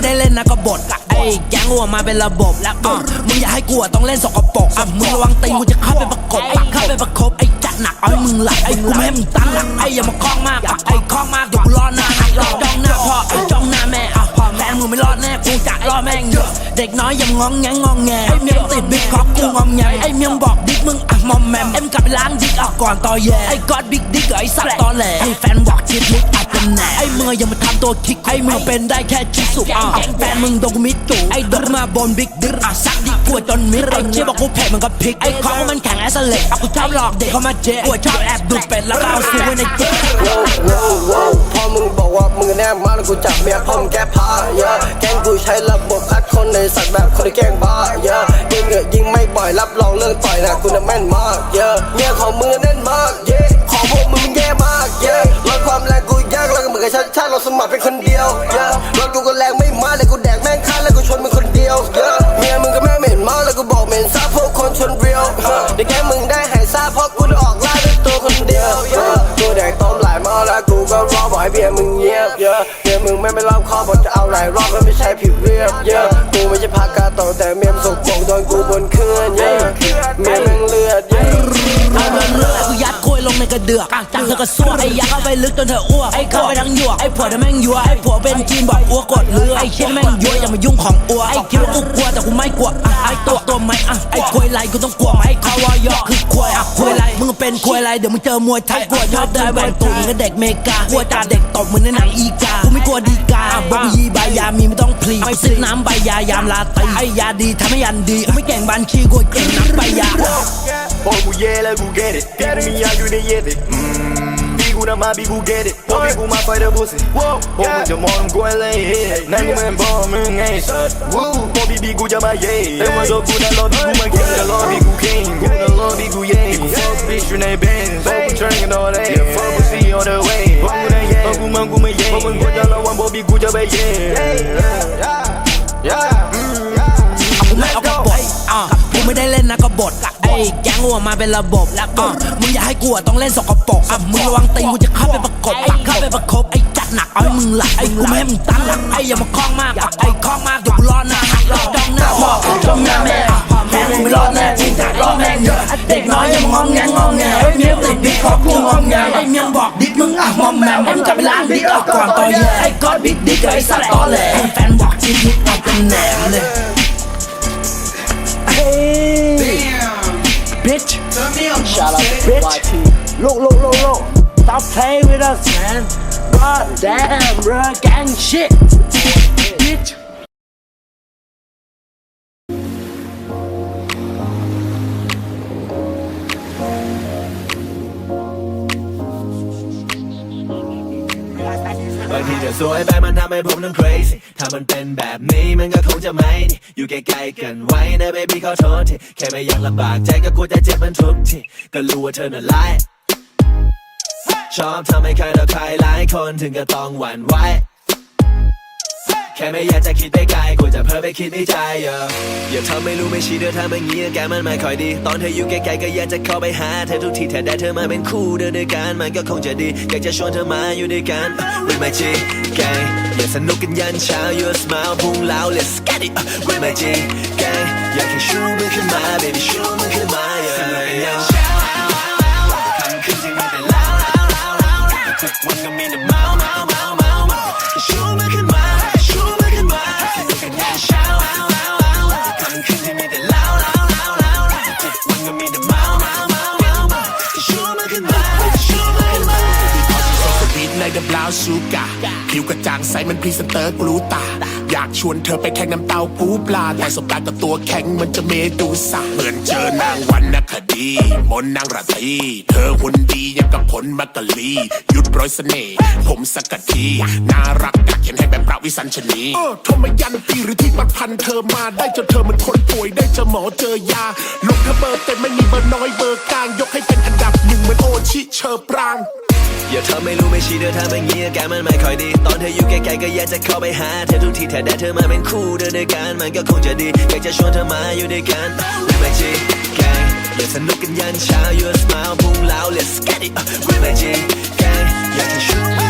ไม่ได้เล่นนะกบฏไอ้แก๊งวัวมาเป็นระบบแล้วอะมึงอย่าให้กูอะต้องเล่นสกปรกอะมึงระวังตีนกูจะเข้าไปประกบอะเข้าไปประคบไอ้จัดหนักเอาให้มึงหลับไอ้กูไม่ให้มึงตั้งหลักไอ้อย่ามาคล้องมากอะไอ้คล้องมากเดี๋ยวกูรอหน้าหักรอจ้องหน้าพ่อไอ้จ้องหน้าแม่อะพ่อแฟนมึงไม่รอดแน่กูจะรอแม่งเยอะเด็กน้อยอย่างงองแงงงองแงไอ้เมียงติดบิ๊กคอกกูงอมแงไอ้เมียงบอกดิ๊กมึงอะมอมแมมเอ็มกลับไปล้างดิ๊กอะก่อนต่อแย่ไอ้กอดบิ๊กดิ๊กกับไอ้สัตว์ตอแหลไอ้แฟนบอกชิดมุก ตัวคิกไอ้เมื่อเป็นได้แค่ชิสุอะแฟนมึงโดนกูมิดจูไอ้ดกมาบนบิ๊กดิ๊กอะซักดิ๊กกลัวจนมิดไอ้เชี่ยบอกกูเผ็ดมันก็พริกไอ้ของมันแข็งแอสเล็กอะกูชอบหลอกเด็กเข้ามาเจ๊กูชอบแอบดูดเป็ดแล้วก็เอาซูไว้ในเจ๊โว้วโว้วโว้วพอมึงบอกว่ามึงแน่มากแล้วกูจับเมียพ่อมึงแก้ผ้าเยอะแกล้งกูใช้ระบบพัดคนในสัตว์แบบคนที่แกล้งบ้าเยอะยิงเหงื่อยิงไม่บ่อยรับรองเรื่องต่อยนะกูน่ะแม่นมากเยอะเมียของมึงแน่นมากเย้ของพวกมึงแย่มากเยอะลดความแรงกู อนกับชัดชาติเราสมัครเป็นคนเดียวเยอะรถกูก็แรงไม่มาเลยกูแดกแม่งข้าแล้วกูชนมึงคนเดียวเยอะเมียมึงก็แม่งเหม็นมาแล้วกูบอกเหม็นซาพวกคนชนเรียวเดี๋ยวแกมึงได้หายซาเพราะกูได้ออกล่าด้วยตัวคนเดียวเยอะกูแดกต้มหลายม้อแล้วกูก็รอบอกให้เมียมึงเงียบเยอะเมียมึงไม่ไปรอบคอบอกจะเอาหลายรอบแล้วไม่ใช่ผิวเรียบเยอะกูไม่ใช่พากาโตแต่เมีย เธอก็สู้ไอ้ยักษ์เข้าไปลึกจนเธออ้วกไอ้เข้าไปทั้งหยวกไอ้ผัวเธอแม่งยัวไอ้ผัวเป็นจีนบอกอ้วกกดเรือไอ้เชี่ยแม่งยัวอย่ามายุ่งของอ้วไอ้คิดว่ากูกลัวแต่กูไม่กลัวอะไอ้ตัวตัวไหมอะไอ้ควยไรกูต้องกลัวไหมคาวายอคือควยอะควยไรมึงเป็นควยไรเดี๋ยวมึงเจอมวยไทยกลัวชอบเดินแหวนตูดมึงก็เด็กเมกากลัวจ่าเด็กตบมึงในหนังอีกากูไม่กลัวดีกาบอกยีใบยามีไม่ต้องพลีไม่ซื้อน้ำใบยายามลาตีไอ้ยาดีทำให้ยันดีกูไม่เก่งบัญชีกูเก่งน้ำใบยาพอกูเย่แล้วกู get it แกมีอยากอ ยู่ในเย่ติอืมพี่กูน่ะมาพี่กู get it พอพี่กูมา fight the pussy พวกมึงจะมองกูอะไรนั่นกูไม่บอกมึงไงสัตว์วู้พอพี่พี่กูจะมาเย่แต่ว่าตัวกูน่ะรอพี่กูมาเก่งแต่รอพี่กูเก่งกูน่ะรอพี่กูเย่กู fuck bitch อยู่ใน Benz พวกกู drinking all day yeah fuck pussy all the way พวกกูน่ะเย่พวกกูมันกูไม่เย่พวกมึงควรจะระวังพอพี่กูจะไปเย่กูไม่เอากบฏอะกูไม่ได้เล่นนะกบฏ ไอ้แก๊งวัวมาเป็นระบบแล้วอะมึงอย่าให้กูอะต้องเล่นสกปรกอะมึงระวังตีกูจะเข้าไปประกบอะเข้าไปประคบไอ้จัดหนักเอาให้มึงหลับไอ้กูไม่ให้มึงตั้งหลักไอ้อย่ามาคล้องมากไอ้คล้องมากเดี๋ยวกูรอหน้าหักรอจ้องหน้าพ่อจ้องหน้าแม่แม่มึงไม่รอดแน่จริงจัดรอแม่งเยอะเด็กน้อยอย่ามางองแงงงองแงไอ้เมียติดบิ๊กคอกูงอมแงไอ้เมียบอกดิ๊กมึงอะมอมแมมมึงกลับไปล้างดิ๊กออกก่อนต่อแย่ไอ้กอดบิ๊กดิ๊กกับไอ้สัตว์ตอแหลแฟนบอกชิดมุกเอาเป็นแหนมเลย bitch. Bitch. Look, look, look, look. Stop playing with us, man. God damn, bro. Gang shit. างทีจะสวยแบบมันทำให้ผมต้อง crazy ถ้ามันเป็นแบบนี้มันก็คงจะไม่ดีอยู่ใกล้ๆกันไว้นะ baby ขอโทษทีแค่ไม่อยากลำบากใจก็กลัวจะเจ็บมันทุกทีก็รู้ว่าเธอน่ะร้ายชอบทำให้ใครต่อใครหลายคนถึงก็ต้องหวั่นไหว ค่ไม่อยากจะคิดไปไกลกลัวจะเพ้อไปคิดในใจเยอะอย่าทำไม่รู้ไม่ชี้เดินทางแบบนี้อาการมันไม่ค่อยดี ตอนเธออยู่ใกล้ๆก็อยากจะเข้าไปหาเธอทุกทีถ้าได้เธอมาเป็นคู่เดินด้วยกันมันก็คงจะดีอยากจะชวนเธอมาอยู่ด้วยกัน with my G gang อย่าสนุกกันยันเช้า your smile พุ่งแล้ว let's get it with my G gang อยากให้ชูมือขึ้นมา baby ชูมือขึ้นมา นเดบลาวซูกาผิวกระจ่างใสมันพรีเซนเตอร์กลูตา อยากชวนเธอไปแข่งน้ำเต้าปูปลาแต่สบตากับตัวแข็งมันจะเมดูสาเหมือนเจอนางวันนคดี มนนางราตรีเธอหุ่นดียังกับผลมักกะลีหยุดโปรยเสน่ห์ผมสกัดทีน่ารักกักเขียนให้แบบประวิสัญชนีเออโทรมยันตีหรือที่ประพันเธอมาได้จนเธอมันคนป่วยได้เจอหมอเจอยาลงเธอเบอร์เต็มไม่มีเบอร์น้อยเบอร์กลางยกให้เป็นอันดับหนึ่งเหมือนโอชิเชอร์ปราง อย่าทำไม่รู้ไม่ชี้เดินทางแบบนี้อาการมันไม่ค่อยดี ตอนเธออยู่ไกลๆก็อยากจะเข้าไปหาเธอทุกทีแต่ได้เธอมาเป็นคู่เดินด้วยกันมันก็คงจะดีอยากจะชวนเธอมาอยู่ด้วยกัน with my G gang อย่าสนุกกันยันเช้า you smile พุ่งแล้ว let's get it with my G gang อยากให้ชูมือขึ้นม